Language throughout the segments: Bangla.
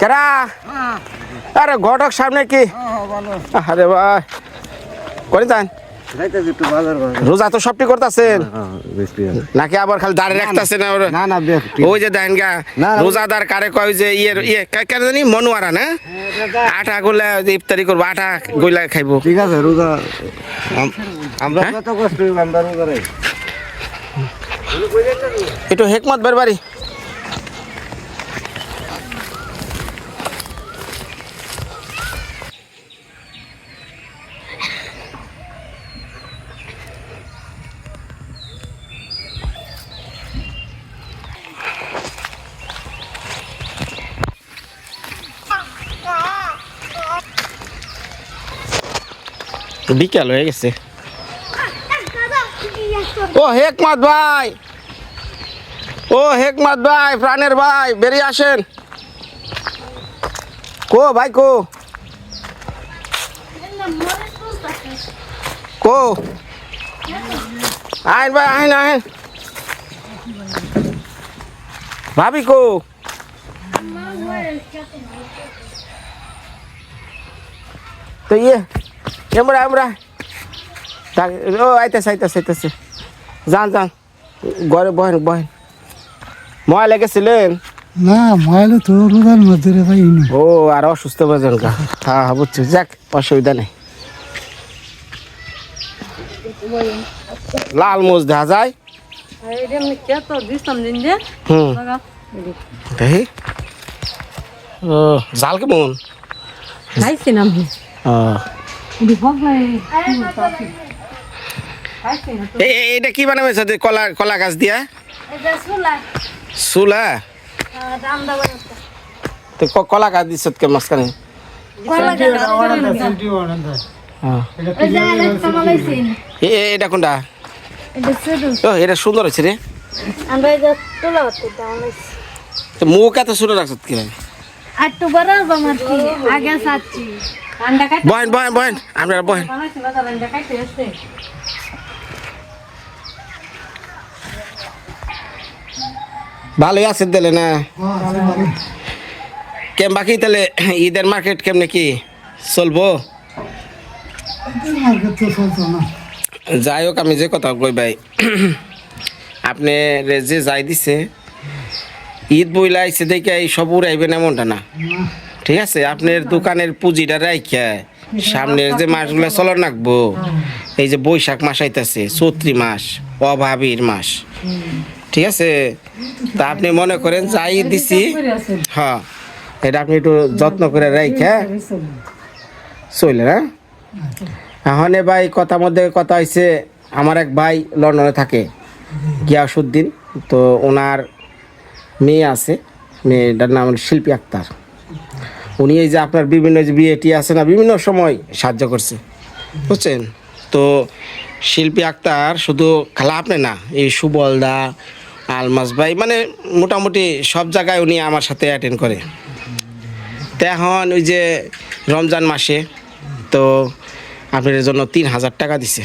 কেরা? আরে ঘটক সামনে কি? আরে ভাই। করে যান রোজা তো সবটি করতেছেন। নাকি আবার খালি দাঁড়িয়ে রাখতেছেন না না ওই যে দেন গা। রোজাদার কারে কয় যে ইয়ে ইয়ে কেন জানি মনোয়ারা না? আটা গুলা ইফতারি করব আটা গুলা খাইবো। ঠিক আছে রোজা। আম- আমরা হ্যাঁ? কত কষ্ট আমরা রোজা একটু হেকমত বের বাড়ি। বিকাল হয়ে গেছে। ও হেকমত ভাই। ও হেকমত ভাই, প্রাণের ভাই, বেরিয়ে আসেন। কো ভাই, কো। কো। আইন ভাই, আইন আইন। ভাবি, কো। তো ইয়ে এমরা এমরা। ও আইতেছে আইতেছে আইতেছে। যান যান। ঘরে বহেন বহেন। ময়া লেগেছিলেন? না ময়লা তো মধ্যে রে ভাই ও আর অসুস্থ বোঝেন কা হ্যাঁ হ্যাঁ বুঝছি। যাক অসুবিধা নেই। লাল মোজ দেখা যায়। হুম। ও জাল কেমন? এ- এটা কি বানাবে সাথে? কলা কলা গাছ দিয়া? চুলা তো ক- কলা গাছ দিছ কে মাঝখানে? হ্যাঁ। এটা কোনটা? ও এটা সুন্দর হয়েছে রে। তো মুখ এত সুন্দর রাখছ কি বরাবর আমার কি আগে চাচ্ছি। বহেন বহেন বহেন আপনারা বহেন ভালোই আছে দিলে না? কেম বাকি তাহলে ঈদের মার্কেট কেমনে কি? চলবো? যাই হোক আমি যে কথা কই ভাই আপনি যে যাই দিছে ঈদ বইলা আইছে দেখে এই সব উড়াইবেন এমনটা না। ঠিক আছে? আপনার দোকানের পুঁজিটা রাইখা। সামনের যে মাসগুলো চলো রাখব এই যে বৈশাখ মাস আইতাছে, চৈত্রি মাস, অভাবীর মাস। ঠিক আছে? তা আপনি মনে করেন যাই দিছি। হ্যাঁ এটা আপনি একটু যত্ন করে রাইখা। চলে না এখন এ ভাই কথা মধ্যে কথা হয়েছে আমার এক ভাই লন্ডনে থাকে গিয়াসুদ্দিন তো ওনার মেয়ে আছে, মেয়েটার নাম শিল্পী আক্তার। উনি এই যে আপনার বিভিন্ন যে বিয়েটি আছে না, বিভিন্ন সময় সাহায্য করছে, বুঝছেন? তো শিল্পী আক্তার শুধু খালা আপনি না, এই সুবলদা, আলমাস ভাই মানে মোটামুটি সব জায়গায় উনি আমার সাথে অ্যাটেন্ড করে। তো এখন ওই যে রমজান মাসে, তো আপনার জন্য তিন হাজার টাকা দিছে।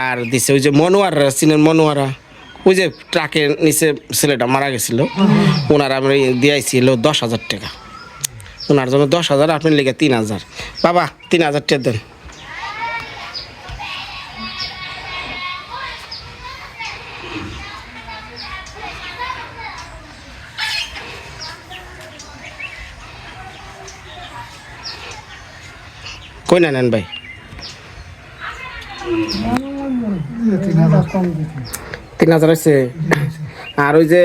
আর দিছে ওই যে মনোয়াররা চিনেন মনোয়ারা। ওই যে ট্রাকের নিচে ছেলেটা মারা গেছিল। ওনার আমি দিয়েছিল দশ হাজার টাকা। ওনার জন্য দশ হাজার আপনি লেগে তিন হাজার। বাবা, তিন হাজার টাকা দেন। কই না নেন ভাই? তিন হাজার আছে আর ওই যে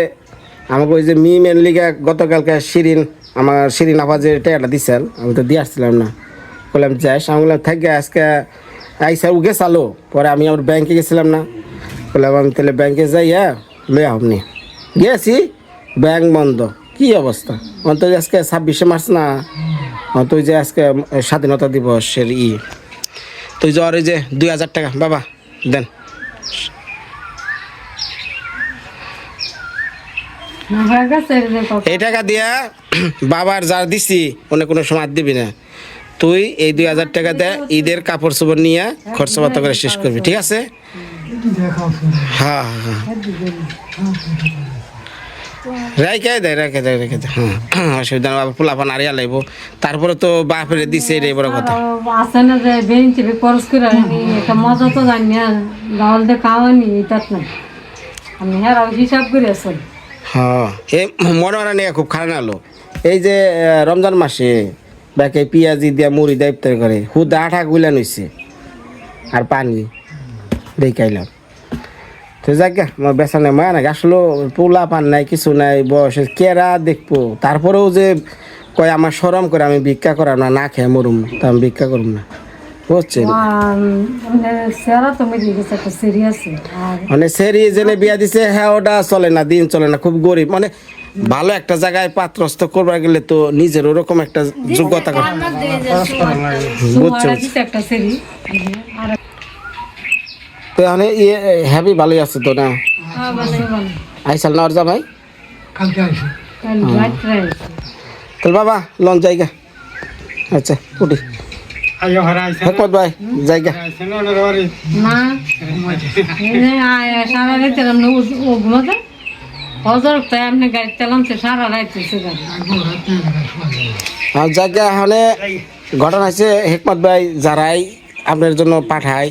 আমাকে ওই যে মি মেন লিগে গতকালকে শিরিন আমার শিরিন আবার যে টাকাটা দিচ্ছেন আমি তো দিয়ে আসছিলাম না। বললাম যাইস আমি বললাম থাক গে, আজকে আইসা ও গেছালো পরে আমি আমার ব্যাংকে গেছিলাম না। বললাম আমি তাহলে ব্যাংকে যাই হ্যাঁ লয়ে আপনি গেছি ব্যাংক বন্ধ। কি অবস্থা? অন্তত আজকে ছাব্বিশে মার্চ না অন্ত যে আজকে স্বাধীনতা দিবসের ই। তুই যে আর ওই যে দুই হাজার টাকা বাবা দেন। এই টাকা দিয়া বাবার যা দিছি অনেক কোনো সময় দিবি না। তুই এই দুই হাজার টাকা দে ঈদের কাপড় চোপড় নিয়ে খরচা পাতা করে শেষ করবি ঠিক আছে? দেখাও শুনে হ্যাঁ হ্যাঁ। রেখে দেয় রেখে দেয় রেখে দেয় হ্যাঁ অসুবিধা নেই বাবা পোলাপান আরিয়া লাগবো তারপরে তো বাপের দিছে এটাই বড় কথা। আছে না যে বেঞ্চে খরচ করে এটা মজা তো জানি না ডাউল দিয়ে খাওয়ানি এটাত নাই। আমি হ্যাঁ হিসাব করে আসল হ্যাঁ। এই মনে হয় নিয়ে খুব খারাপ আলো এই যে রমজান মাসে ব্যাকে পেঁয়াজি দিয়া মুড়ি দেয় ইফতার করে, হুদা আঠা গুলান হইছে আর পানি দেখাইলাম। তো যাক আমার বেচা নাই, মায়া নাকি আসলে, পোলা পান নাই, কিছু নাই, বয়সে কেরা দেখব? তারপরেও যে কয়, আমার সরম করে আমি ভিক্ষা করাম না না খেয়ে মরুম, তা আমি ভিক্ষা করুম না। বুঝছেন? মানে সেরা তো মিলে গেছে একটা সিরিয়াস আর মানে সেরি জেনে বিয়া দিছে হ্যাঁ ওটা চলে না দিন চলে না খুব গরিব। মানে ভালো একটা জায়গায় পাত্রস্থ করবার গেলে তো নিজের ওরকম একটা যোগ্যতা কর- বুঝছ তো মানে ইয়ে হ্যাপি ভালোই আছে তো না? আইসাল না যা ভাই? কালকে আসো কাল রাত্রে তো বাবা লন জায়গা আচ্ছা উঠি। হেকমত ভাই জায়গা। না এই সারা রাত আমরা ও ঘুমাতে। হজর তাই আপনি গাড়ি চালামছে সারা রাত হয়েছে আর জায়গা এখানে ঘটনা আছে হেকমত ভাই যারাই আপনার জন্য পাঠায়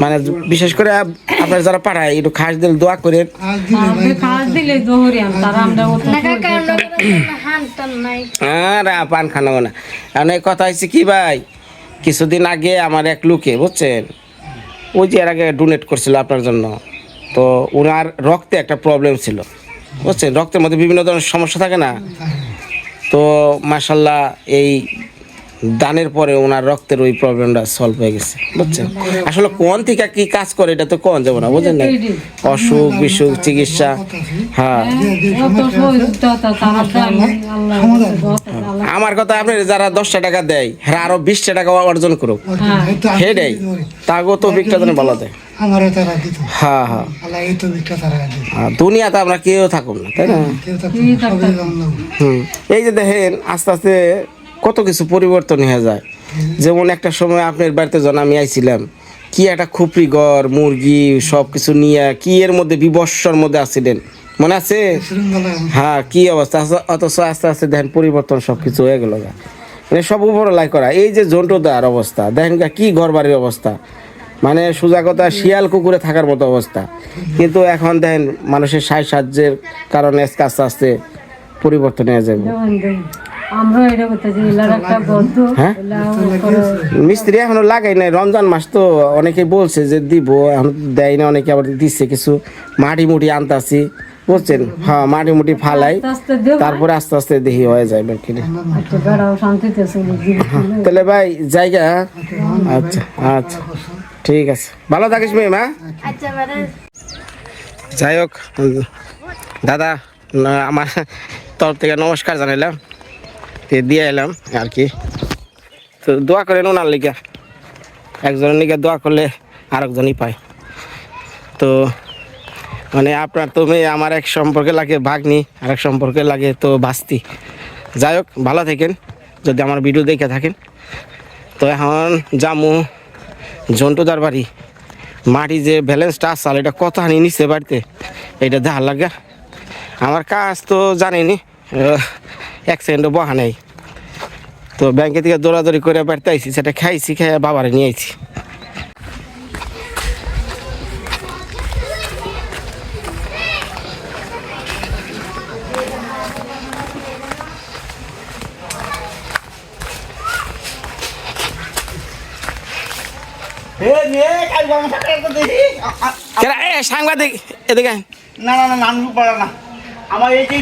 মানে বিশেষ করে আপনার যারা পাঠায় একটু খাস দিলে দোয়া করে আর পান খানাবো না। এখন এই কথা হচ্ছে কি ভাই? কিছুদিন আগে আমার এক লোকে, বুঝছেন? ওই যে এর আগে ডোনেট করছিল আপনার জন্য। তো ওনার রক্তে একটা প্রবলেম ছিল, বুঝছেন? রক্তের মধ্যে বিভিন্ন ধরনের সমস্যা থাকে না? তো মাসাল্লাহ এই দানের পরে ওনার রক্তের ওই প্রবলেমটা সলভ হয়ে গেছে বুঝছেন আসলে কোন থেকে কি কাজ করে এটা তো কোন যাব না বুঝলেন না অসুখ বিসুখ চিকিৎসা হ্যাঁ আমার কথা আপনি যারা দশটা টাকা দেয় হ্যাঁ আরও বিশটা টাকা অর্জন করুক এই তো হে দেয় তাগো তো বিকটা যেন বলা দেয় হ্যাঁ হ্যাঁ দুনিয়াতে আমরা কেউ থাকুন না তাই না এই যে দেখেন আস্তে আস্তে কত কিছু পরিবর্তন হয়ে যায়। যেমন একটা সময় আপনার বাড়িতে যখন আমি আইছিলাম, কি একটা খুপড়ি ঘর, মুরগি সব কিছু নিয়ে কি এর মধ্যে বিবস্বর মধ্যে আসছিলেন মনে আছে? হ্যাঁ কি অবস্থা? অথচ আস্তে আস্তে দেখেন পরিবর্তন সব কিছু হয়ে গেল মানে সব উপর লাই করা। এই যে জন্টুদার অবস্থা, দেখেন কি ঘর বাড়ির অবস্থা। মানে সোজা কথা, শিয়াল কুকুরে থাকার মতো অবস্থা। কিন্তু এখন দেখেন মানুষের সাই সাহায্যের কারণে আস্তে আস্তে পরিবর্তন হয়ে যাবে। যেমন দেই। আমরা এটা করতে যে এলার একটা গর্দ হ্যাঁ? মিস্ত্রি এখনও লাগাই নাই রমজান মাস তো অনেকে বলছে যে দিব এখন দেয় না অনেকে আবার দিচ্ছে কিছু। মাটি মুটি আনতাছি বুঝছেন? হ্যাঁ মাটি মুটি ফালাই আস্তে আস্তে দেব। তারপরে আস্তে আস্তে দেখি হয়ে যায় চলে জীবন তাহলে ভাই জায়গা আচ্ছা আচ্ছা ঠিক আছে। ভালো থাকিস মেয়ে মা। আচ্ছা যাই হোক দাদা আমার তরফ থেকে নমস্কার জানাইলাম। দিয়ে এলাম আর কি। তো দোয়া করেন ওনার লিগা। একজনের লিগা দোয়া করলে আরেকজনই পায়। তো মানে আপনার তো মেয়ে, আমার এক সম্পর্কে লাগে ভাগ্নি আর এক সম্পর্কে লাগে তো বাস্তি। যাই হোক, ভালো থাকেন, যদি আমার ভিডিও দেখে থাকেন। তো এখন জামু জন্টুদার বাড়ি। মাটি যে ব্যালেন্সটা আসাল এটা কত হানি নিচ্ছে বাড়িতে, এটা দেখা লাগা। আমার কাজ তো জানিনি এক সেকেন্ডও বহা নেই। তো ব্যাংকে থেকে দৌড়াদৌড়ি করে বাড়িতে আইছি সেটা খাইছি খাই বাবারে নিয়ে আইছি। সাংবাদিক এদিকে না না না নাম পারা না। আমার এই যে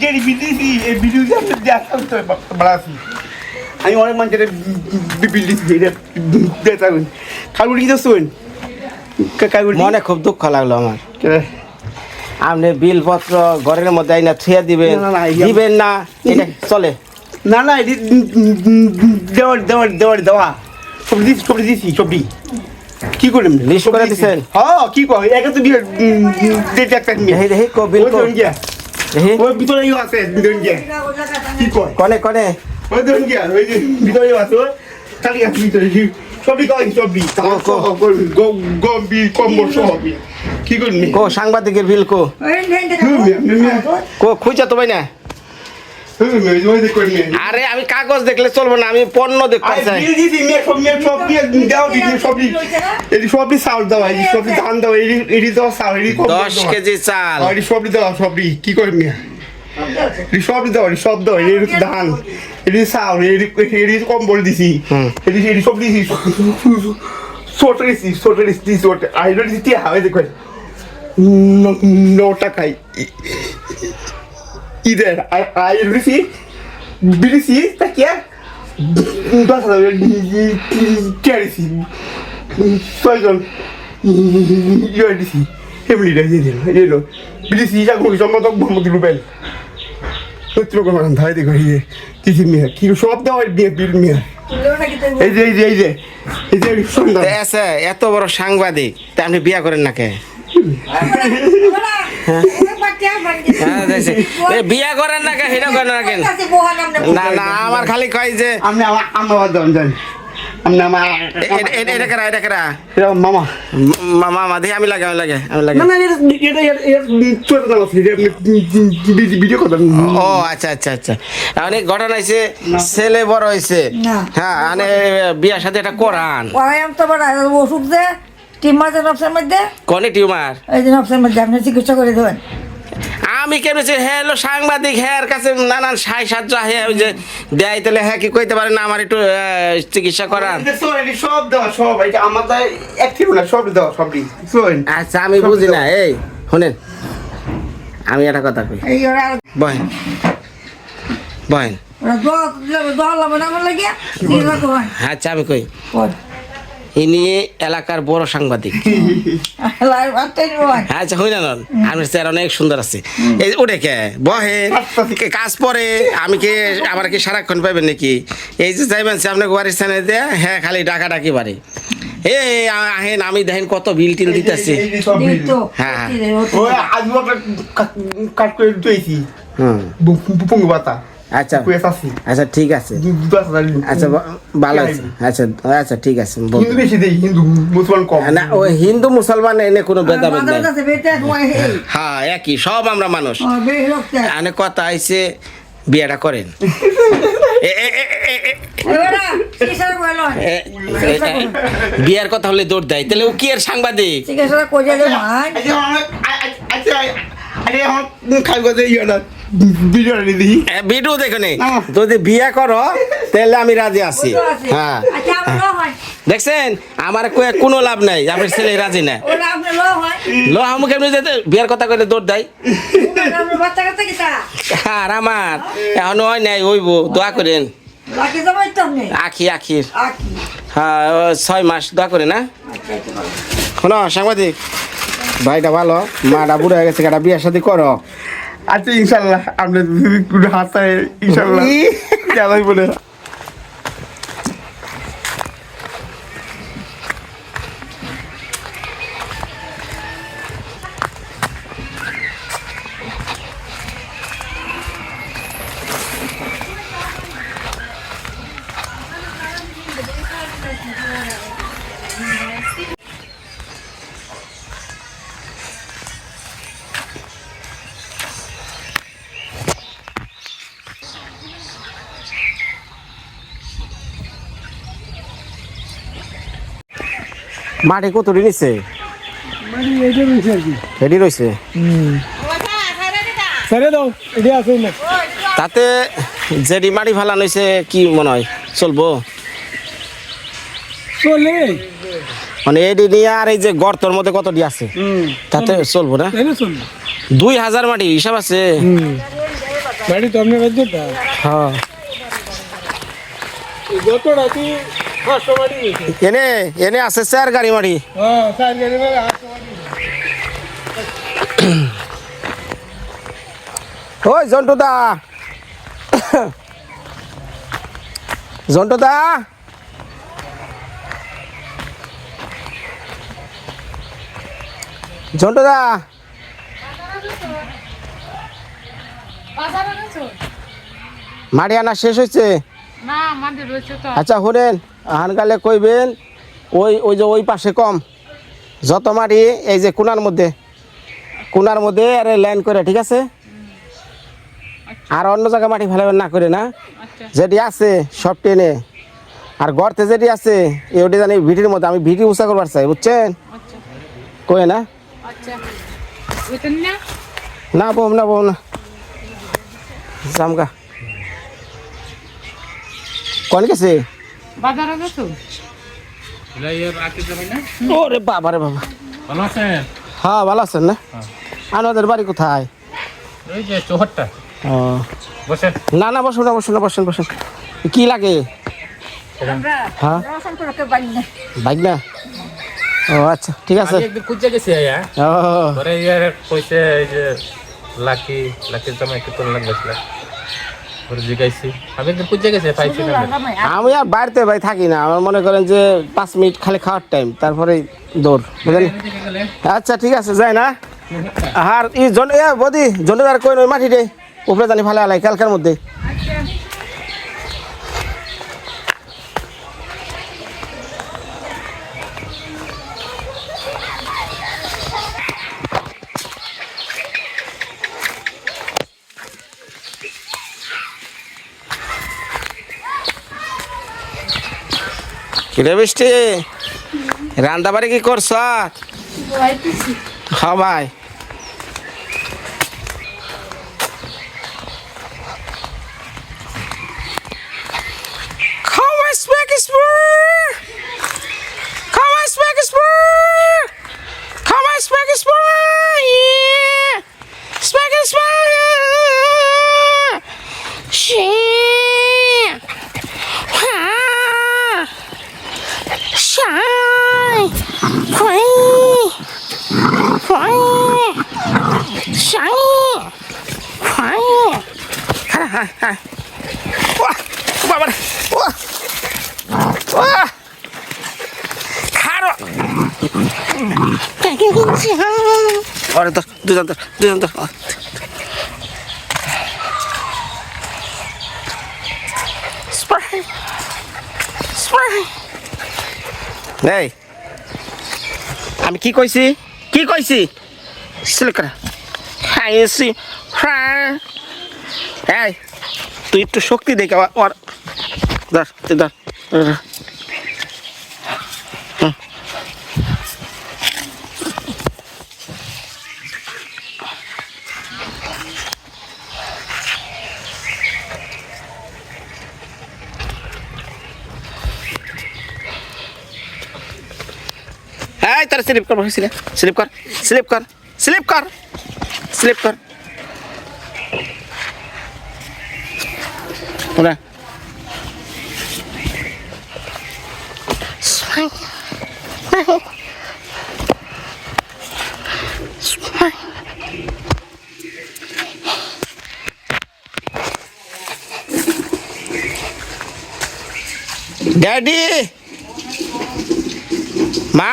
যে বিক্রি এই যে আমি দেখতাম তো বাড়াছি আমি অনেক মানুষের দেখতাম কাগুড়ি কি শুন মনে খুব দুঃখ লাগল আমার। আপনি বিলপত্র ঘরের মধ্যে আইনা থুয়ে দিবেন দিবেন না এটা চলে। না না দেওয়ার দেওয়ার দেওয়ার দেওয়া। সবজি দিচ্ছি সবজি দিছি সবজি কি করলেন List করে দিছেন? হ্যাঁ কি কয় একে তো বিয়ে দেখতে একটা নিয়ে দেখি দেখি কো বিল ওই কো ওই ভিতরে ইয়ে আছে ধরুন গিয়া কি কয় কনে কনে ওই ধরুন গিয়া ওই যে ভিতরে আছে খালি আছে ভিতরে সবই কয় সবই তাও কো। সহ করবি গম্বি কম্বল সহ কি করবি কো সাংবাদিকের বিল কো কো খুঁজা তো ভাই না আরে আমি কাগজ দেখলে চলবো না আমি পণ্য দেখতে চাই। সবই চাউল দেওয়া এই সবই ধান দেওয়া এটি দেওয়া চাউল এটি দশ কেজি চাল। এটি সবই দেওয়া সবই কি করবি সবই এটি সব দেওয়া এটি ধান এটি চাউল এটি কম্বল দিছি। হুম। এটি এটি সব দিছি। ছোট দিছি ছোট দিছি ছোট। আইলো দিছি হবে দেখো। ন টাকাই ঈদের আইলো দিছি বিলিছি তাকিয়া দশ হাজার টিয়া দিছি ছয়জন ইয়ে দিছি এমনি দিছি এলো বিলিছি যা ঘুরি সম্মত মোহাম্মদ রুবেল সত্যি রকম ধাই দেখো এই কিছু মেয়ে কি সব দেওয়া বিয়ে বিল মেয়ে এই যে এই যে এই যে এই যে সন্ধ্যা এত বড় সাংবাদিক তা আপনি বিয়া করেন না কে হ্যাঁ, বিয়া করেন না করেন না কেন? না না আমার খালি কয় যে আমি আমার আমার দাম জানি আমি আমার এ- এ- এ- এটা কেরা এটা কেরা? মামা। মামা মাধি আমি লাগে আমি লাগে আমি লাগে। না না এটা এটা এটা ছোট দাম আছে এটা ভিডিও কথা ও আচ্ছা আচ্ছা আচ্ছা। ঘটনা ছেলে বড় হয়েছে। হ্যাঁ মানে বিয়ার সাথে এটা কোরআন। পড়াইম তো বড় ওষুধ দে টিম মাঝে নবসের মধ্যে। কনে টিউমার? এই মধ্যে আপনি চিকিৎসা করে দেবেন। আমি কেন হ্যাঁ সাংবাদিক হ্যাঁ কাছে নানান সাই সাহায্য হ্যাঁ ওই যে দেয় তাহলে হ্যাঁ কি কইতে পারে না আমার একটু চিকিৎসা করান? সব দেওয়া সব আমার দেওয়া আচ্ছা আমি বুঝি না এই শুনেন। আমি একটা কথা কই। বহেন। বহেন। আচ্ছা আমি কই। ইনি এলাকার বড় সাংবাদিক। আচ্ছা হই না নন আমার স্যার অনেক সুন্দর আছে। এই ওটা কে? বহে? কাজ পরে? আমি কি আমার কি সারাক্ষণ পাইবেন নাকি? এই যে যাইবেন সে আপনাকে স্থানে দেয়া হ্যাঁ খালি ডাকা ডাকি বাড়ি এই আহেন আমি দেখেন কত বিল টিল দিতেছি। এই যে সব এই তো হ্যাঁ, হ্যাঁ। হুম। আচ্ছা আচ্ছা ঠিক আছে আচ্ছা ভালো আছে আচ্ছা আচ্ছা ঠিক আছে হিন্দু বেশি দেই হিন্দু মুসলমান কম না ও হিন্দু মুসলমান এনে কোনো ভেদাভেদ নাই হ্যাঁ একই সব আমরা মানুষ আনে কথা আইছে বিয়েটা করেন বিয়ার কথা হলে দৌড় দেয় তাহলে ও কি আর সাংবাদিক আচ্ছা আচ্ছা খাইব দে ইয়া এ, ভিডিও দেখো নেই যদি বিয়ে করো তাহলে আমি রাজি আছি। হ্যাঁ। আচ্ছা আমার হয়। দেখছেন? আমার কোনো লাভ নাই। আপনার ছেলে রাজি না। লো হয়। এমনি যেতে বিয়ার কথা কইলে দৌড় দেয়। আর আমার এখন হয় নাই হইব। দোয়া করেন। আখি আখির। হ্যাঁ ও ছয় মাস। দোয়া করে না আচ্ছা আচ্ছা ভালো। শোনো সাংবাদিক। ভাইটা ভালো মাটা বুড়ো হয়ে গেছে কাটা বিয়ের সাথে করো। আচ্ছা ইনশাল্লাহ। কোনো হাতায় ইনশাল্লাহ। জানাই বলে মাটি কত নিছে? রেডি রয়েছে ছেড়ে দাও এটি আছে তাতে যেডি মাটি ফালান হয়েছে কি মনে হয়? চলবো? চলে মানে এডি নিয়ে আর এই যে গর্তর মধ্যে কত ডি আছে তাতে চলবো না? দুই হাজার মাটি হিসাব আছে। তো হ্যাঁ। রাতি এনে এনে আছে স্যার গাড়ি মাটি হ্যাঁ ওই জন্টু দা জন্টু দা জন্টু দা মাটি আনা শেষ হয়েছে? আচ্ছা শুনেন আহানকালে কইবেন ওই ওই যে ওই পাশে কম। যত মাটি এই যে কোনার মধ্যে। কোনার মধ্যে আরে লাইন করে ঠিক আছে? আর অন্য জায়গায় মাটি ফেলাবেন না করে না? যেটি আছে সব টেনে। আর গর্তে যেটি আছে ওটি জানি ভিটির মধ্যে আমি ভিটি উঁচা করবার চাই বুঝছেন? কয়ে না? না বম না বম না। জামগা কোন গেছে? বাজারে গেছো? ওরে বাবা রে বাবা। ভালো আছেন? হ্যাঁ ভালো আছেন না? আমাদের বাড়ি কোথায়? ওই যে চৌহাট্টা। ও। বসেন। না না বসুন না বসুন না বসেন বসেন। কি লাগে? হ্যাঁ। বাইক না? ও আচ্ছা ঠিক আছে। একদিন খুঁজে গেছি আয়া। ও। পরে ইয়ার কইছে এই যে লাকি লাকির জামাই লাগবেছিল পরে জিগাইছি আমি আর বাড়িতে ভাই থাকি না। আমার মনে করেন যে পাঁচ মিনিট খালি খাওয়ার টাইম তারপরে দৌড়। বুঝলেন? আচ্ছা ঠিক আছে যাই না। আর ই জন বদি বদি আর কই নয় মাটি রে উপরে জানি ভালো আলাই কালকার মধ্যে। কিরে বৃষ্টি? রান্না বাড়ি কি করছ? হ্যাঁ ভাই। দুজন ধর, দুজন ধর। Spray! Spray! এই আমি কি কইছি কি কইছি সিলেক্ট খাইছি এই তুই একটু শক্তি দেখে ওর ধর তুই ধর এই তারা স্লিপ কর স্লিপ স্লিপ কর স্লিপ কর স্লিপ কর স্লিপ কর ওরা ড্যাডি মা